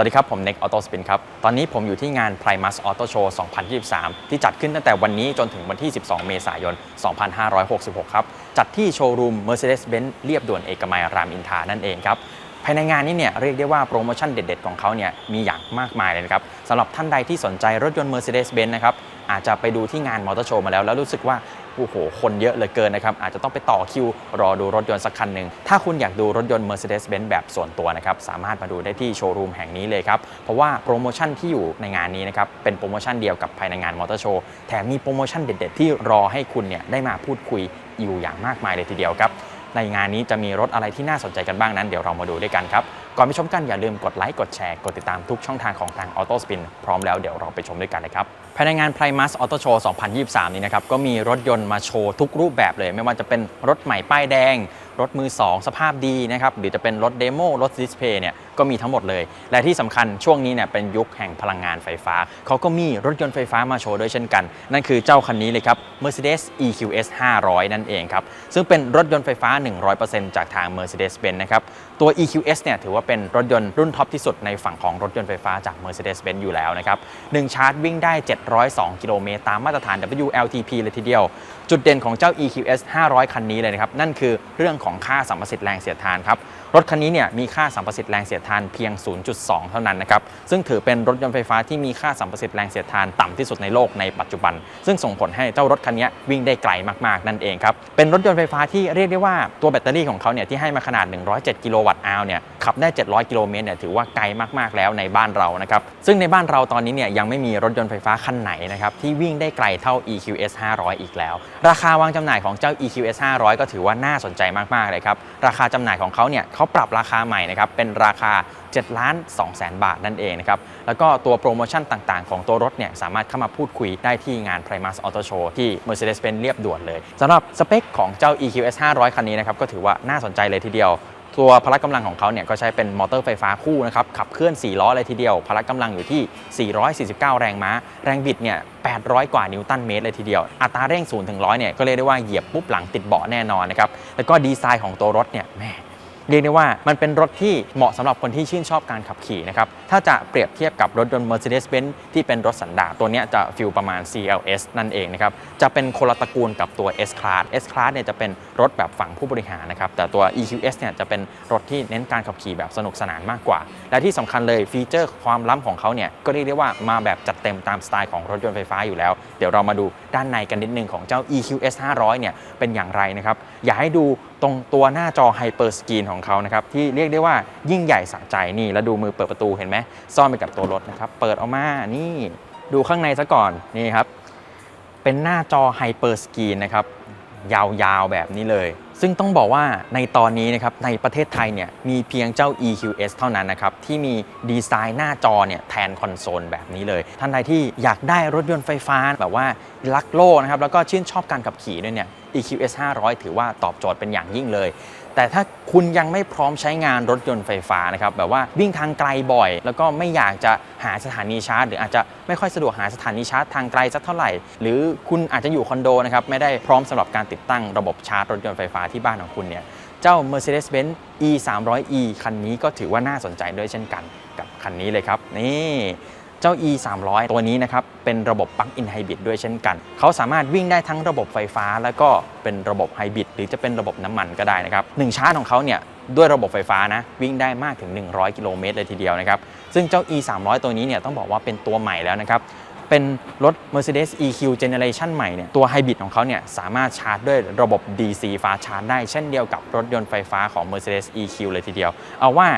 วัสดีครับ ผมเน็กออโต้สปินครับ ตอนนี้ผมอยู่ที่งาน Primus Auto Show 2023 ที่จัดขึ้นตั้งแต่วันนี้จนถึงวันที่ 12 เมษายน 2566 ครับ จัดที่โชว์รูม Mercedes-Benz เรียบด่วนเอกมัยรามอินทานั่นเองครับภายในงานนี้เนี่ยเรียกได้ว่าโปรโมชั่นเด็ด ๆ ของเขาเนี่ยมีอย่างมากมายเลยนะครับสำหรับท่านใดที่สนใจรถยนต์ Mercedes-Benz นะครับอาจจะไปดูที่งานมอเตอร์โชว์มาแล้ว แล้วรู้สึกว่า โอ้โห คนเยอะเหลือเกินนะครับ อาจจะต้องไปต่อคิว รอดูรถยนต์สักคันหนึ่ง ถ้าคุณอยากดูรถยนต์ Mercedes-Benz แบบส่วนตัวนะครับ สามารถมาดูได้ที่โชว์รูมแห่งนี้เลยครับ เพราะว่าโปรโมชั่นที่อยู่ในงานนี้นะครับ เป็นโปรโมชั่นเดียวกับภายในงานมอเตอร์โชว์แถมมีโปรโมชั่นเด็ด ๆ ที่รอให้คุณเนี่ยได้มาพูดคุยอยู่อย่างมากมายเลยทีเดียวครับในงานนี้จะมีรถอะไรที่น่าสนใจกันบ้างนั้นเดี๋ยวเรามาดูด้วยกันครับ ก่อนไปชมกันอย่าลืมกดไลค์กดแชร์กดติดตามทุกช่องทางของทาง Auto Spin พร้อมแล้วเดี๋ยวเราไปชมด้วยกันเลยครับ ภายในงาน Primus Auto Show 2023 นี้นะครับ ก็มีรถยนต์มาโชว์ทุกรูปแบบเลย ไม่ว่าจะเป็นรถใหม่ป้ายแดง รถมือ 2 สภาพดีนะครับหรือจะเป็นรถเดโมรถดิสเพย์เนี่ยก็มีทั้งหมดเลย และที่สำคัญช่วงนี้เนี่ยเป็นยุคแห่งพลังงานไฟฟ้า เขาก็มีรถยนต์ไฟฟ้ามาโชว์ด้วยเช่นกัน นั่นคือเจ้าคันนี้เลยครับ Mercedes EQS 500 นั่นเองครับ ซึ่งเป็นรถยนต์ไฟฟ้า 100%จากทาง Mercedes-Benz นะครับ ตัว EQS เนี่ยถือว่าเป็นรถยนต์รุ่นท็อปที่สุดในฝั่งของรถยนต์ไฟฟ้าจาก Mercedes-Benz อยู่แล้วนะครับหนึ่งชาร์จวิ่งได้ 702 กิโลเมตรตามมาตรฐาน WLTP เลยทีเดียว จุดเด่นของเจ้า EQS 500 คันนี้เลยนะครับนั่นคือเรื่องของค่าสัมประสิทธิ์แรงเสียดทานครับรถคันนี้เนี่ยมีค่าสัมประสิทธิ์แรงเสียดทานเพียง 0.2 เท่านั้นนะครับซึ่งถือเป็นรถยนต์ไฟฟ้าที่มีค่าสัมประสิทธิ์แรงเสียดทานต่ำที่สุดในโลกในปัจจุบัน ซึ่งส่งผลให้เจ้ารถคันนี้วิ่งได้ไกลมากๆนั่นเองครับเป็นรถยนต์ไฟฟ้าที่เรียกได้ว่าตัวแบตเตอรี่ของเขาเนี่ยที่ให้มาขนาด 107 กิโลวัตต์อาวเนี่ยขับได้ 700 กิโลเมตรเนี่ยถือว่าไกลมากๆแล้วในบ้านเรานะครับซึ่งในบ้านเราตอนนี้เนี่ยยังไม่มีรถยนต์ไฟฟ้าคันไหนนะครับที่วิ่งได้ไกลเท่า EQS 500 อีกแล้ว ราคาวางจำหน่ายของเจ้า EQS 500 ก็ถือว่าน่าสนใจมากๆเลยครับ ราคาจำหน่ายของเขาเนี่ยเขาปรับราคาใหม่นะครับ เป็นราคา7ล้าน2แสนบาทนั่นเองนะครับ แล้วก็ตัวโปรโมชั่นต่างๆ ของตัวรถเนี่ยสามารถเข้ามาพูดคุยได้ที่งาน Primus Auto Show ที่ Mercedes-Benz เรียบด่วนเลยสำหรับสเปคของเจ้า EQS 500 คันนี้นะครับก็ถือว่าน่าสนใจเลยทีเดียว ตัวพละกำลังของเขาเนี่ยก็ใช้เป็นมอเตอร์ไฟฟ้าคู่นะครับขับเคลื่อน 4 ล้อเลยทีเดียว พละกำลังอยู่ที่ 449 แรงม้า แรงบิดเนี่ย 800 กว่านิวตันเมตรเลยทีเดียว อัตราเร่ง0ถึง100เนี่ยก็เรียกได้ว่าเหยียบปุ๊บหลังติดเบาะแน่นอนนะครับแล้วก็ดีไซน์ของตัวรถเนี่ยแม่ เรียกได้ว่ามันเป็นรถที่เหมาะสำหรับคนที่ชื่นชอบการขับขี่นะครับถ้าจะเปรียบเทียบกับรถยนต์ Mercedes-Benz ที่เป็นรถสันดาปตัวนี้จะฟิลประมาณ CLS นั่นเองนะครับจะเป็นคนละตระกูลกับตัว S-Class S-Class เนี่ยจะเป็นรถแบบฝั่งผู้บริหารนะครับแต่ตัว EQS เนี่ยจะเป็นรถที่เน้นการขับขี่แบบสนุกสนานมากกว่า และที่สำคัญเลยฟีเจอร์ความล้ำของเขาเนี่ยก็เรียกได้ว่ามาแบบจัดเต็มตามสไตล์ของรถยนต์ไฟฟ้าอยู่แล้ว เดี๋ยวเรามาดูด้านในกันนิดนึงของเจ้า EQS 500 เนี่ยเป็นอย่างไรนะครับ อยากให้ดูตรงตัวหน้าจอไฮเปอร์สกรีนของเขานะครับ ที่เรียกได้ว่ายิ่งใหญ่สะใจนี่ แล้วดูมือเปิดประตูเห็นไหมซ่อนไปกับตัวรถนะครับ เปิดออกมานี่ดูข้างในซะก่อนนี่ครับ เป็นหน้าจอไฮเปอร์สกรีนนะครับ ยาวๆแบบนี้เลย ซึ่งต้องบอกว่าในตอนนี้นะครับในประเทศไทยเนี่ยมีเพียงเจ้า EQS เท่านั้นนะครับ ที่มีดีไซน์หน้าจอเนี่ยแทนคอนโซลแบบนี้เลย ท่านใดที่อยากได้รถยนต์ไฟฟ้าแบบว่ารักโลกนะครับแล้วก็ชื่นชอบการขับขี่ด้วยเนี่ย EQS 500 ถือว่าตอบโจทย์เป็นอย่างยิ่งเลย แต่ถ้าคุณยังไม่พร้อมใช้งานรถยนต์ไฟฟ้านะครับแบบว่าวิ่งทางไกลบ่อย แล้วก็ไม่อยากจะหาสถานีชาร์จ หรืออาจจะไม่ค่อยสะดวกหาสถานีชาร์จทางไกลสักเท่าไหร่ หรือคุณอาจจะอยู่คอนโดนะครับไม่ได้พร้อมสำหรับการติดตั้งระบบชาร์จรถยนต์ไฟฟ้าที่บ้านของคุณเนี่ยเจ้า Mercedes-Benz E 3 0 0 E คันนี้ก็ถือว่าน่าสนใจด้วยเช่นกันกับคันนี้เลยครับนี่ เจ้า E 3 0 0ตัวนี้นะครับเป็นระบบปลั๊กอินไฮบริดด้วยเช่นกัน เขาสามารถวิ่งได้ทั้งระบบไฟฟ้า แล้วก็เป็นระบบไฮบริดหรือจะเป็นระบบน้ำมันก็ได้นะครับหนึ่งชาร์จของเขาเนี่ยด้วยระบบไฟฟ้านะวิ่งได้มากถึง 100 กิโลเมตรเลยทีเดียวนะครับซึ่งเจ้า E 3 0 0ตัวนี้เนี่ยต้องบอกว่าเป็นตัวใหม่แล้วนะครับเป็นรถ Mercedes EQ Generation ใหม่เนี่ยตัวไฮบริดของเขาเนี่ยสามารถชาร์จด้วยระบบ DC fast charge ได้เช่นเดียวกับรถยนต์ไฟฟ้าของ Mercedes EQ เลยทีเดียว เอาว่า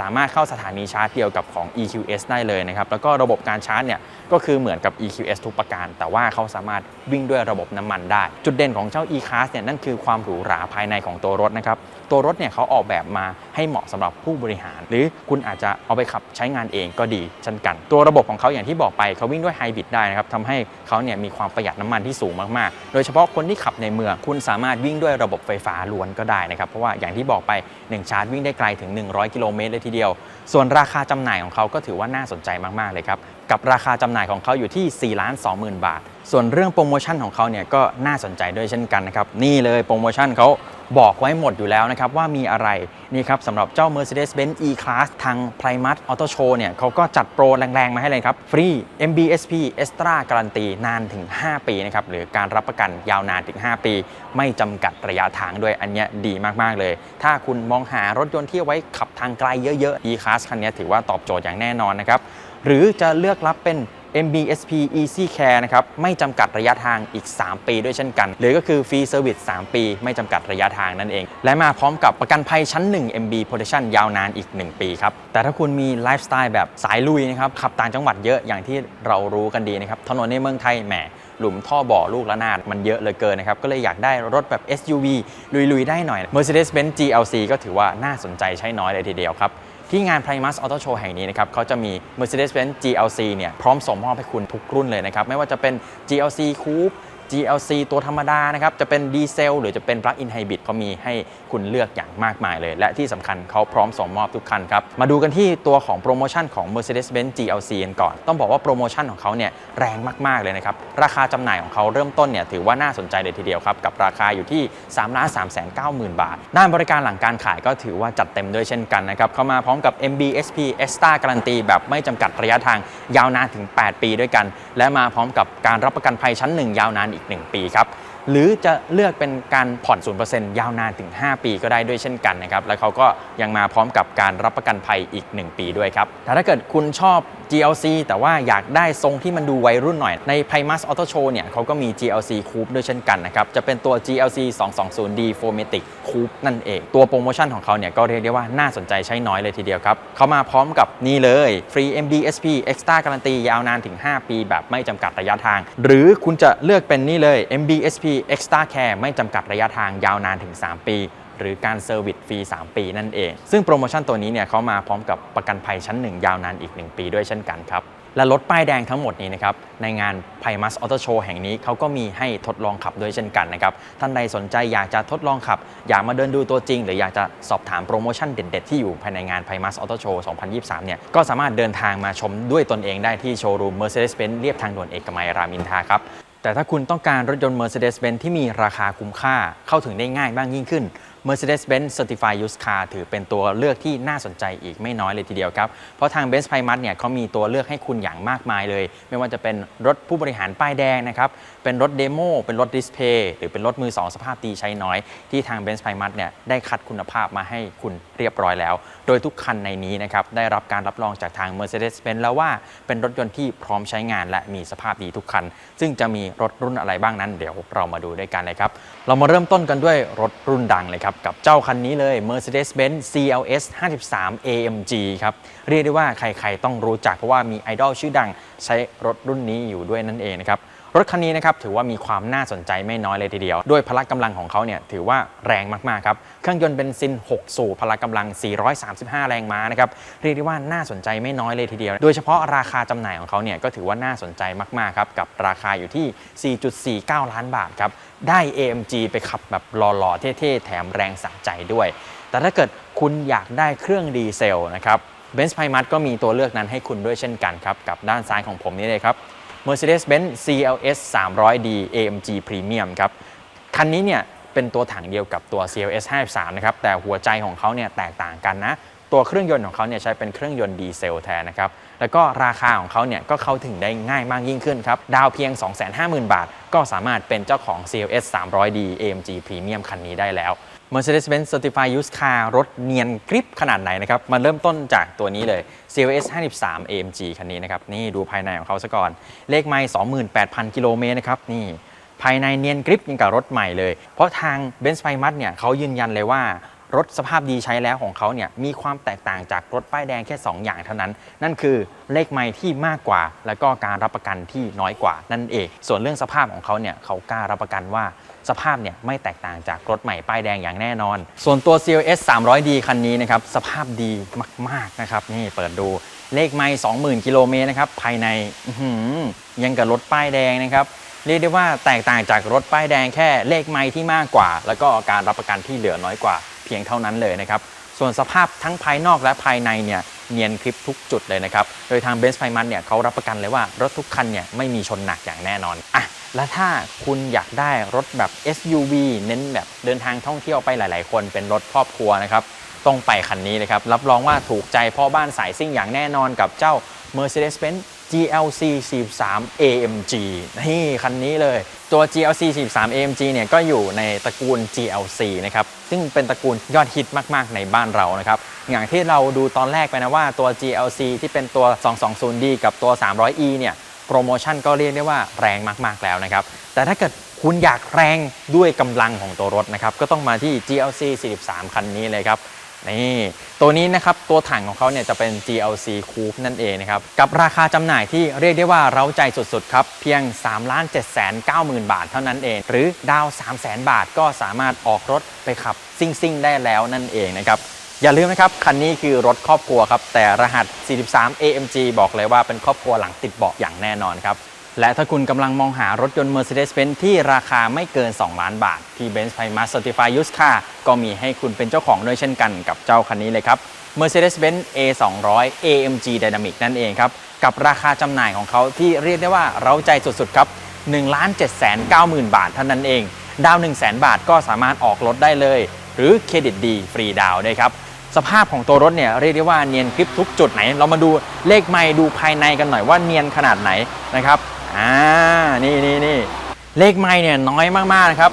สามารถเข้าสถานีชาร์จเดียวกับของ EQS ได้เลยนะครับ แล้วก็ระบบการชาร์จเนี่ยก็คือเหมือนกับ EQS ทุกประการ แต่ว่าเขาสามารถวิ่งด้วยระบบน้ำมันได้ จุดเด่นของเจ้า E-Class เนี่ยนั่นคือความหรูหราภายในของตัวรถนะครับ ตัวรถเนี่ยเขาออกแบบมาให้เหมาะสำหรับผู้บริหาร หรือคุณอาจจะเอาไปขับใช้งานเองก็ดีเช่นกัน ตัวระบบของเขาอย่างที่บอกไปเขาวิ่งด้วยไฮบริดได้นะครับทำให้เขาเนี่ยมีความประหยัดน้ำมันที่สูงมากๆ โดยเฉพาะคนที่ขับในเมืองคุณสามารถวิ่งด้วยระบบไฟฟ้าล้วนก็ได้นะครับเพราะว่าอย่างที่บอกไป1ชาร์จวิ่งได้ไกลถึง 100 กิโลเมตรเลยทีเดียว ส่วนราคาจำหน่ายของเขาก็ถือว่าน่าสนใจมากๆเลยครับ กับราคาจำหน่ายของเขาอยู่ที่ 4 20,000 บาท ส่วนเรื่องโปรโมชั่นของเขาเนี่ยก็น่าสนใจด้วยเช่นกันนะครับ นี่เลยโปรโมชั่นเขาบอกไว้หมดอยู่แล้วนะครับ ว่ามีอะไรนี่ครับสำหรับเจ้า Mercedes-Benz E-Class ทาง Primus Auto Show เนี่ยเขาก็จัดโปรแรง ๆ มาให้เลยครับ ฟรี MBSP Extra การันตีนานถึง 5 ปีนะครับ หรือการรับประกันยาวนานถึง 5 ปี ไม่จำกัดระยะทางด้วยอันเนี้ยดีมาก ๆ เลย ถ้าคุณมองหารถยนต์ที่เอาไว้ขับทางไกลเยอะ ๆ E-Class คันนี้ถือว่าตอบโจทย์อย่างแน่นอนนะครับ หรือจะเลือกรับเป็น MBSP Easy Care นะครับ ไม่จำกัดระยะทางอีก 3 ปีด้วยเช่นกัน หรือก็คือฟรีเซอร์วิส3ปี ไม่จำกัดระยะทางนั่นเอง และมาพร้อมกับประกันภัยชั้น 1 MB Protection ยาวนานอีก 1 ปีครับ แต่ถ้าคุณมีไลฟ์สไตล์แบบสายลุยนะครับ ขับต่างจังหวัดเยอะอย่างที่เรารู้กันดีนะครับ ถนนในเมืองไทยแหมหลุมท่อบ่อลูกระนาดมันเยอะเลือเกินนะครับ ก็เลยอยากได้รถแบบ SUV ลุยๆ ได้หน่อย Mercedes-Benz GLC ก็ถือว่าน่าสนใจใช้น้อยเลยทีเดียวครับ ที่งาน Primus Auto Show แห่งนี้นะครับเขาจะมี Mercedes-Benz GLC เนี่ยพร้อมส่งมอบให้คุณทุกรุ่นเลยนะครับไม่ว่าจะเป็น GLC Coupe GLC ตัวธรรมดานะครับ จะเป็นดีเซลหรือจะเป็น Plug-in Hybrid เขามีให้คุณเลือกอย่างมากมายเลย และที่สำคัญเขาพร้อมส่งมอบทุกคันครับ มาดูกันที่ตัวของโปรโมชั่นของ Mercedes-Benz GLC กันก่อน ต้องบอกว่าโปรโมชั่นของเขาเนี่ยแรงมาก ๆ เลยนะครับ ราคาจำหน่ายของเขาเริ่มต้นเนี่ยถือว่าน่าสนใจเลยทีเดียวครับ กับราคาอยู่ที่ 3 3 9 0 0 0 0บาท ด้านบริการหลังการขายก็ถือว่าจัดเต็มด้วยเช่นกันนะครับเข้ามาพร้อมกับ MBSP Extra การันตีแบบไม่จำกัดระยะทางยาวนานถึง 8 ปีด้วยกัน และมาพร้อมกับการรับประกันภัยชั้น 1 ยาวนานอีก 1 ปีครับ หรือจะเลือกเป็นการผ่อน 0%ยาวนานถึง 5 ปีก็ได้ด้วยเช่นกันนะครับ แล้วเขาก็ยังมาพร้อมกับการรับประกันภัยอีก 1 ปีด้วยครับ แต่ถ้าเกิดคุณชอบ GLC แต่ว่าอยากได้ทรงที่มันดูวัยรุ่นหน่อย ใน Primus Auto Show เนี่ยเขาก็มี GLC Coupe ด้วยเช่นกันนะครับ จะเป็นตัว GLC 220D 4matic Coupe นั่นเอง ตัวโปรโมชั่นของเขาเนี่ยก็เรียกได้ว่าน่าสนใจใช้น้อยเลยทีเดียวครับเขามาพร้อมกับนี่เลยฟรี MBSP Extra การันตียาวนานถึง 5 ปี แบบไม่จำกัดระยะทาง หรือคุณจะเลือกเป็นนี่เลย MBSP Extra Care ไม่จำกัดระยะทางยาวนานถึง 3 ปี หรือการเซอร์วิสฟรี 3 ปีนั่นเอง ซึ่งโปรโมชั่นตัวนี้เนี่ยเขามาพร้อมกับประกันภัยชั้น 1 ยาวนานอีก 1 ปีด้วยเช่นกันครับและรถป้ายแดงทั้งหมดนี้นะครับในงาน Primus Auto Show แห่งนี้เขาก็มีให้ทดลองขับด้วยเช่นกันนะครับท่านใดสนใจอยากจะทดลองขับ อยากมาเดินดูตัวจริง หรืออยากจะสอบถามโปรโมชั่นเด็ด ๆ ที่อยู่ภายในงาน Primus Auto Show 2023 เนี่ยก็สามารถเดินทางมาชมด้วยตนเองได้ที่โชว์รูม Mercedes-Benz เรียบทางด่วนเอกมัยรามอินทาครับ แต่ถ้าคุณต้องการรถยนต์ Mercedes-Benz ที่มีราคาคุ้มค่าเข้าถึงได้ง่ายบ้างยิ่งขึ้น Mercedes-Benz Certified Used Car ถือเป็นตัวเลือกที่น่าสนใจอีกไม่น้อยเลยทีเดียวครับ เพราะทาง Benz Primus เนี่ยเขามีตัวเลือกให้คุณอย่างมากมายเลย ไม่ว่าจะเป็นรถผู้บริหารป้ายแดงนะครับ เป็นรถเดโมเป็นรถดิสเพย์หรือเป็นรถมือ 2 สภาพดีใช้น้อย ที่ทาง Benz Primus เนี่ยได้คัดคุณภาพมาให้คุณเรียบร้อยแล้ว โดยทุกคันในนี้นะครับได้รับการรับรองจากทาง Mercedes-Benz แล้วว่าเป็นรถยนต์ที่พร้อมใช้งาน และมีสภาพดีทุกคัน ซึ่งจะมีรถรุ่นอะไรบ้างนั้น เดี๋ยวเรามาดูด้วยกันเลยครับ เรามาเริ่มต้นกันด้วยรถรุ่นดังเลยครับ กับเจ้าคันนี้เลย Mercedes-Benz CLS 53 AMG ครับ เรียกได้ว่าใครๆต้องรู้จักเพราะว่ามีไอดอลชื่อดังใช้รถรุ่นนี้อยู่ด้วยนั่นเองนะครับ รถคันนี้นะครับถือว่ามีความน่าสนใจไม่น้อยเลยทีเดียว ด้วยพละกำลังของเขาเนี่ยถือว่าแรงมาก ๆ ครับ เครื่องยนต์เบนซิน 6 สูบพละกำลัง 435 แรงม้านะครับเรียกได้ว่าน่าสนใจไม่น้อยเลยทีเดียว โดยเฉพาะราคาจำหน่ายของเขาเนี่ยก็ถือว่าน่าสนใจมาก ๆ ครับ กับราคาอยู่ที่ 4.49 ล้านบาทครับได้ AMG ไปขับแบบหล่อๆเท่ๆแถมแรงสะใจด้วย แต่ถ้าเกิดคุณอยากได้เครื่องดีเซลนะครับ Benz Primus ก็มีตัวเลือกนั้นให้คุณด้วยเช่นกันครับกับด้านซ้ายของผมนี้เลยครับ Mercedes-Benz CLS 300D AMG Premium ครับ คันนี้เนี่ยเป็นตัวถังเดียวกับตัว CLS 53นะครับ แต่หัวใจของเขาเนี่ยแตกต่างกันนะ ตัวเครื่องยนต์ของเขาเนี่ยใช้เป็นเครื่องยนต์ดีเซลแทนนะครับ แล้วก็ราคาของเขาเนี่ยก็เข้าถึงได้ง่ายมากยิ่งขึ้นครับ ดาวเพียง 250,000 บาท ก็สามารถเป็นเจ้าของ CLS 300D AMG Premium คันนี้ได้แล้ว Mercedes-Benz Certified Used Car รถเนียนกริปขนาดไหนนะครับมาเริ่มต้นจากตัวนี้เลย CLS 53 AMG คันนี้นะครับ นี่ดูภายในของเขาซะก่อน เลขไมล์28,000 กิโลเมตรนะครับ นี่ ภายในเนียนกริปยังกับรถใหม่เลย เพราะทาง Benz Primus เนี่ยเขายืนยันเลยว่ารถสภาพดีใช้แล้วของเขาเนี่ยมีความแตกต่างจากรถป้ายแดงแค่ 2 อย่างเท่านั้น นั่นคือเลขไมล์ที่มากกว่า แล้วก็การรับประกันที่น้อยกว่านั่นเอง ส่วนเรื่องสภาพของเขาเนี่ยเขากล้ารับประกันว่า สภาพเนี่ยไม่แตกต่างจากรถใหม่ป้ายแดงอย่างแน่นอน ส่วนตัว CLS 300D คันนี้นะครับสภาพดีมากๆนะครับนี่เปิดดูเลขไมล์20,000กิโลเมตรนะครับภายในยังกับรถป้ายแดงนะครับเรียกได้ว่าแตกต่างจากรถป้ายแดงแค่เลขไมล์ที่มากกว่า แล้วก็การรับประกันที่เหลือน้อยกว่าเพียงเท่านั้นเลยนะครับ ส่วนสภาพทั้งภายนอกและภายในเนี่ย เนียนคลิปทุกจุดเลยนะครับ โดยทาง b e n z p r i m a s เนี่ยเขารับประกันเลยว่ารถทุกคันเนี่ยไม่มีชนหนักอย่างแน่นอนอะและถ้าคุณอยากได้รถแบบ SUV เน้นแบบเดินทางท่องเที่ยวไปหลาย ๆ คนเป็นรถครอบครัวนะครับต้องไปคันนี้เลยครับรับรองว่าถูกใจพ่อบ้านสายซิ่งอย่างแน่นอนกับเจ้า Mercedes-Benz GLC 43 AMG นี่คันนี้เลย ตัว GLC 43 AMG เนี่ยก็อยู่ในตระกูล GLC นะครับ ซึ่งเป็นตระกูลยอดฮิตมาก ๆ ในบ้านเรานะครับ อย่างที่เราดูตอนแรกไปนะว่าตัว GLC ที่เป็นตัว 220D กับตัว 300E เนี่ยโปรโมชั่นก็เรียกได้ว่าแรงมาก ๆ แล้วนะครับ แต่ถ้าเกิดคุณอยากแรงด้วยกำลังของตัวรถนะครับ ก็ต้องมาที่ GLC 43 คันนี้เลยครับ นี่ตัวนี้นะครับตัวถังของเขาเนี่ยจะเป็น GLC Coupe นั่นเองนะครับกับราคาจำหน่ายที่เรียกได้ว่าเราใจสุดๆครับเพียง 3 7 9 0 0 0 บาทเท่านั้นเอง หรือดาว3 0 0 0 0 0 บาทก็สามารถออกรถไปขับซิ่งๆ ได้แล้วนั่นเองนะครับอย่าลืมนะครับ คันนี้คือรถครอบครัวครับ แต่รหัส 43 AMG บอกเลยว่าเป็นครอบครัวหลังติดเบาะอย่างแน่นอนครับ และถ้าคุณกำลังมองหารถยนต์ Mercedes-Benz ที่ราคาไม่เกิน 2 ล้านบาท ที่ Benz Primus Certified Used Car ก็มีให้คุณเป็นเจ้าของด้วยเช่นกันกับเจ้าคันนี้เลยครับ Mercedes-Benz A200 AMG Dynamic นั่นเองครับ กับราคาจำหน่ายของเขาที่เรียกได้ว่าเร้าใจสุดๆครับ1 7 9 0 0 0 0 บาทเท่านั้นเอง ดาว 1 0 0 0 0 0 บาทก็สามารถออกรถได้เลย หรือเครดิตดีฟรีดาวน์ด้ครับสภาพของตัวรถเนี่ยเรียกได้ว่าเนียนคลิปทุกจุดไหน เรามาดูเลขไมล์ดูภายในกันหน่อยว่าเนียนขนาดไหนนะครับ อ่า นี่นี่นี่เลขไมล์เนี่ยน้อยมากๆนะครับ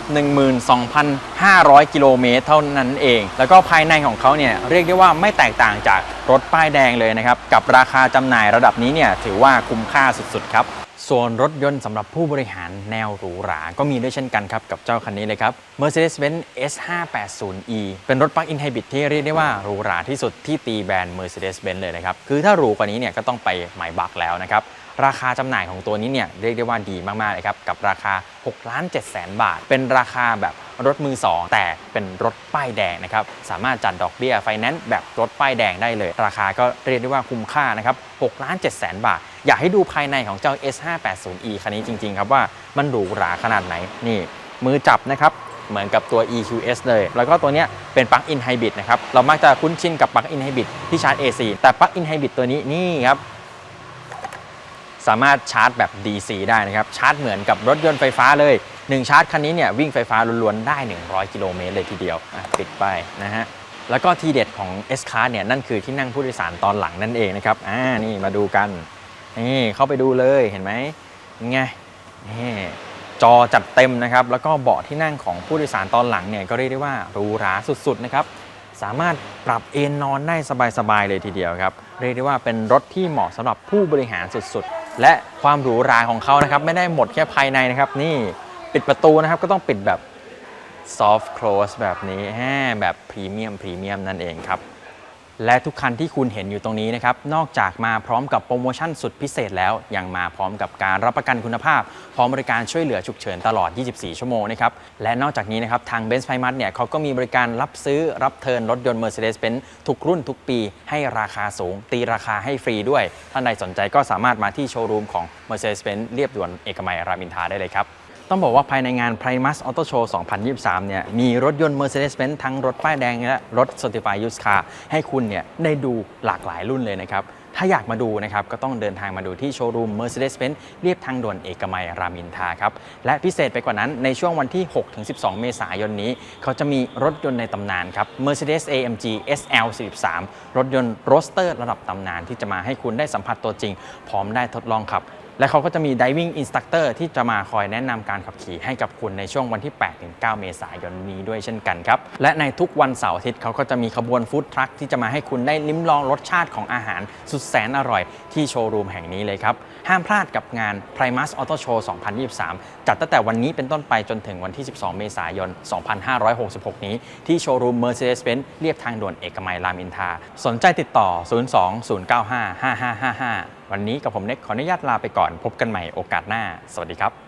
12,500 กิโลเมตรเท่านั้นเอง แล้วก็ภายในของเขาเนี่ยเรียกได้ว่าไม่แตกต่างจากรถป้ายแดงเลยนะครับ กับราคาจำหน่ายระดับนี้เนี่ยถือว่าคุ้มค่าสุดๆครับ ส่วนรถยนต์สำหรับผู้บริหารแนวหรูหรา ก็มีด้วยเช่นกันครับ กับเจ้าคันนี้เลยครับ Mercedes-Benz S580e เป็นรถปลั๊กอินไฮบริดที่เรียกได้ว่าหรูหราที่สุดที่ตีแบรนด์ Mercedes-Benz เลยนะครับ คือถ้าหรูกว่านี้เนี่ยก็ต้องไปหมบักแล้วนะครับ ราคาจำหน่ายของตัวนี้เนี่ยเรียกได้ว่าดีมากๆเลยครับกับราคา6ล้าน7แสนบาท เป็นราคาแบบรถมือ 2 แต่เป็นรถป้ายแดงนะครับสามารถจัดดอกเบี้ยไฟแนนซ์แบบรถป้ายแดงได้เลย ราคาก็เรียกได้ว่าคุ้มค่านะครับ6ล้าน7แสนบาท อยากให้ดูภายในของเจ้า S580e คันนี้จริงๆครับว่ามันหรูหราขนาดไหนนี่มือจับนะครับเหมือนกับตัว EQS เลย แล้วก็ตัวนี้เป็นปลั๊กอินไฮบริดนะครับ เรามักจะคุ้นชินกับปลั๊กอินไฮบริดที่ชาร์จ AC แต่ปลั๊กอินไฮบริดตัวนี้นี่ครับ สามารถชาร์จแบบ DC ได้นะครับชาร์จเหมือนกับรถยนต์ไฟฟ้าเลย 1 ชาร์จคันนี้เนี่ยวิ่งไฟฟ้าล้วนๆได้ 100 กิโลเมตรเลยทีเดียวปิดไปนะฮะแล้วก็ทีเด็ดของ S Class เนี่ยนั่นคือที่นั่งผู้โดยสารตอนหลังนั่นเองนะครับอ่านี่มาดูกันนี่เข้าไปดูเลยเห็นไหมไงนี่จอจัดเต็มนะครับ แล้วก็เบาะที่นั่งของผู้โดยสารตอนหลังเนี่ยก็เรียกได้ว่าหรูหราสุดๆนะครับ สามารถปรับเอนนอนได้สบายๆเลยทีเดียวครับ เรียกได้ว่าเป็นรถที่เหมาะสำหรับผู้บริหารสุดๆ และความหรูหราของเขานะครับไม่ได้หมดแค่ภายในนะครับ นี่ปิดประตูนะครับก็ต้องปิดแบบ soft close แบบนี้แฮะแบบพรีเมียมพรีเมียมนั่นเองครับ และทุกคันที่คุณเห็นอยู่ตรงนี้นะครับ นอกจากมาพร้อมกับโปรโมชั่นสุดพิเศษแล้ว ยังมาพร้อมกับการรับประกันคุณภาพ พร้อมบริการช่วยเหลือฉุกเฉินตลอด 24 ชั่วโมงนะครับ และนอกจากนี้นะครับ ทาง b e n z p r i m a s เนี่ยเขาก็มีบริการรับซื้อรับเทินรถยนต์ Mercedes-Benz ทุกรุ่นทุกปี ให้ราคาสูง ตีราคาให้ฟรีด้วย ท่านใดสนใจก็สามารถมาที่โชว์รูมของ Mercedes-Benz เรียบด่วนเอกมัยรามอินทราได้เลยครับ ต้องบอกว่าภายในงาน Primus Auto Show 2023 เนี่ย มีรถยนต์ Mercedes-Benz ทั้งรถป้ายแดงและรถ Certified Used Car ให้คุณเนี่ยได้ดูหลากหลายรุ่นเลยนะครับ ถ้าอยากมาดูนะครับ ก็ต้องเดินทางมาดูที่โชว์รูม Mercedes-Benz เรียบทางด่วนเอกมัยรามอินทราครับ และพิเศษไปกว่านั้นในช่วงวันที่ 6-12 เมษายนนี้ เขาจะมีรถยนต์ในตำนานครับ Mercedes AMG SL43 รถยนต์โรสเตอร์ระดับตำนานที่จะมาให้คุณได้สัมผัสตัวจริง พร้อมได้ทดลองขับ และเขาก็จะมี Diving Instructor ที่จะมาคอยแนะนำการขับขี่ให้กับคุณในช่วงวันที่ 8-9 เมษายนนี้ด้วยเช่นกันครับ และในทุกวันเสาร์อาทิตย์เขาก็จะมีขบวนฟู้ดทรัคที่จะมาให้คุณได้ลิ้มลองรสชาติของอาหารสุดแสนอร่อยที่โชว์รูมแห่งนี้เลยครับ ห้ามพลาดกับงาน Primus Auto Show 2023 จัดตั้งแต่วันนี้เป็นต้นไปจนถึงวันที่ 12 เมษายน 2566 นี้ ที่โชว์รูม Mercedes-Benz เรียบทางด่วนเอกมัยรามอินทราสนใจติดต่อ 02 095 5555 วันนี้กับผมเน็กขออนุญาตลาไปก่อนพบกันใหม่โอกาสหน้า สวัสดีครับ